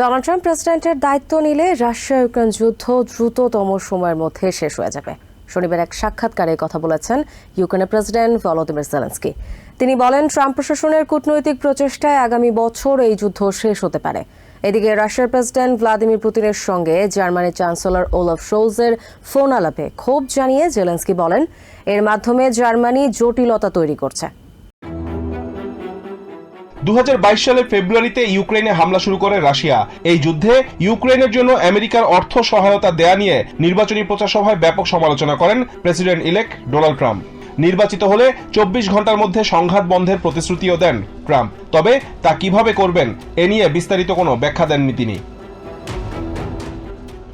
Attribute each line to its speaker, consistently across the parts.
Speaker 1: Donald Trump প্রেসিডেন্টের দায়িত্ব নিলে রাশিয়া ইউক্রেন যুদ্ধ দ্রুততম সময়ের মধ্যে শেষ হয়ে যাবে। শনিবার এক সাক্ষাৎকারে কথা বলেছেন ইউক্রেনের প্রেসিডেন্ট ভলোদিমির জেলেন্সকি। তিনি বলেন, ট্রাম্প প্রশাসনের কূটনৈতিক প্রচেষ্টায় আগামী বছর এই যুদ্ধ শেষ হতে পারে। এদিকে রাশিয়ার প্রেসিডেন্ট ভ্লাদিমির পুতিনের সঙ্গে জার্মানির চ্যান্সেলর ওলফ শোলজের ফোন আলাপে ক্ষোভ জানিয়ে জেলেন্সকি বলেন, এর মাধ্যমে জার্মানি জটিলতা তৈরি করছে।
Speaker 2: দু হাজার বাইশ সালের ফেব্রুয়ারিতে ইউক্রেনে হামলা শুরু করে রাশিয়া। এই যুদ্ধে ইউক্রেনের জন্য আমেরিকার অর্থ সহায়তা দেয়া নিয়ে নির্বাচনী প্রচার সভায় ব্যাপক সমালোচনা করেন প্রেসিডেন্ট ইলেক ডোনাল্ড ট্রাম্প। নির্বাচিত হলে চব্বিশ ঘণ্টার মধ্যে সংঘাত বন্ধের প্রতিশ্রুতিও দেন ট্রাম্প। তবে তা কীভাবে করবেন, এ নিয়ে বিস্তারিত কোনো ব্যাখ্যা দেননি তিনি।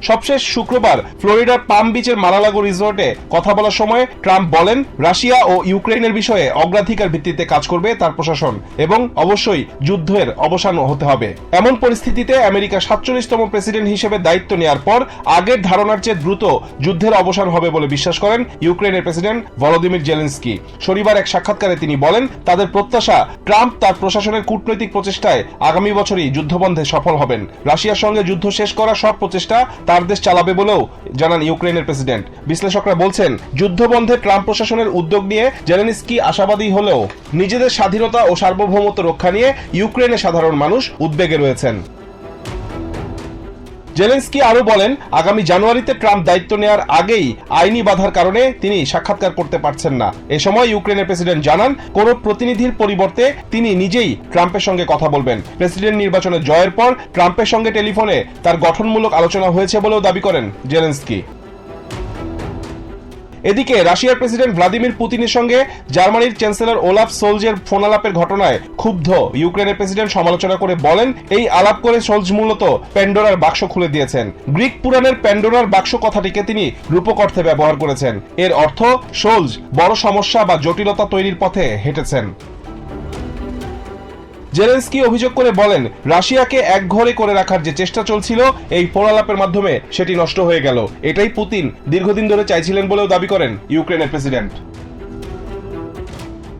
Speaker 2: সবশেষ শুক্রবার ফ্লোরিডার পাম বিচের মারালাগো রিসোর্টে কথা বলার সময় ট্রাম্প বলেন, রাশিয়া ও ইউক্রেনের বিষয়ে অগ্রাধিকার ভিত্তিতে কাজ করবে তার প্রশাসন এবং অবশ্যই যুদ্ধের অবসান হতে হবে। এমন পরিস্থিতিতে আমেরিকা সাতচল্লিশতম প্রেসিডেন্ট হিসেবে দায়িত্ব নেওয়ার পর আগের ধারণার চেয়ে দ্রুত যুদ্ধের অবসান হবে বলে বিশ্বাস করেন ইউক্রেনের প্রেসিডেন্ট ভলোদিমির জেলেন্সকি। শনিবার এক সাক্ষাৎকারে তিনি বলেন, তাদের প্রত্যাশা, ট্রাম্প তার প্রশাসনের কূটনৈতিক প্রচেষ্টায় আগামী বছরই যুদ্ধবন্ধে সফল হবেন। রাশিয়ার সঙ্গে যুদ্ধ শেষ করার সব প্রচেষ্টা তার দেশ চালাবে বলেও জানান ইউক্রেনের প্রেসিডেন্ট। বিশ্লেষকরা বলছেন, যুদ্ধবন্ধে ট্রাম্প প্রশাসনের উদ্যোগ নিয়ে জেলেনিস্কি আশাবাদী হলেও নিজেদের স্বাধীনতা ও সার্বভৌমত্ব রক্ষা নিয়ে ইউক্রেনের সাধারণ মানুষ উদ্বেগে রয়েছেন। জেলেন্সকি আরও বলেন, আগামী জানুয়ারিতে ট্রাম্প দায়িত্ব নেওয়ার আগেই আইনি বাধার কারণে তিনি সাক্ষাৎকার করতে পারছেন না। এ সময় ইউক্রেনের প্রেসিডেন্ট জানান, কোনো প্রতিনিধির পরিবর্তে তিনি নিজেই ট্রাম্পের সঙ্গে কথা বলবেন। প্রেসিডেন্ট নির্বাচনে জয়ের পর ট্রাম্পের সঙ্গে টেলিফোনে তার গঠনমূলক আলোচনা হয়েছে বলেও দাবি করেন জেলেন্সকি। এদিকে রাশিয়ার প্রেসিডেন্ট ভ্লাদিমির পুতিনের সঙ্গে জার্মানির চ্যান্সেলর ওলাফ সোলজের ফোন আলাপের ঘটনায় ক্ষুব্ধ ইউক্রেনের প্রেসিডেন্ট সমালোচনা করে বলেন, এই আলাপ করে সোলজ মূলত প্যান্ডোরার বাক্স খুলে দিয়েছেন। গ্রিক পুরাণের প্যান্ডোরার বাক্স কথাটিকে তিনি রূপক অর্থে ব্যবহার করেছেন। এর অর্থ, সোলজ বড় সমস্যা বা জটিলতা তৈরির পথে হেঁটেছেন। জেলেন্সকি অভিযোগ করে বলেন, রাশিয়াকে এক ঘরে করে রাখার যে চেষ্টা চলছিল, এই ফোনালাপের মাধ্যমে সেটি নষ্ট হয়ে গেল। এটাই পুতিন দীর্ঘদিন ধরে চাইছিলেন বলেও দাবি করেন ইউক্রেনের president.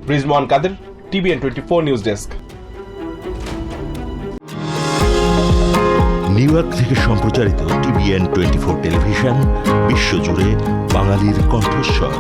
Speaker 2: Rizwan Kader, TVN twenty four news desk.
Speaker 3: New York থেকে সম্প্রচারিত টিভিএন টোয়েন্টি ফোর টেলিভিশন, বিশ্বজুড়ে বাঙালির কণ্ঠস্বর।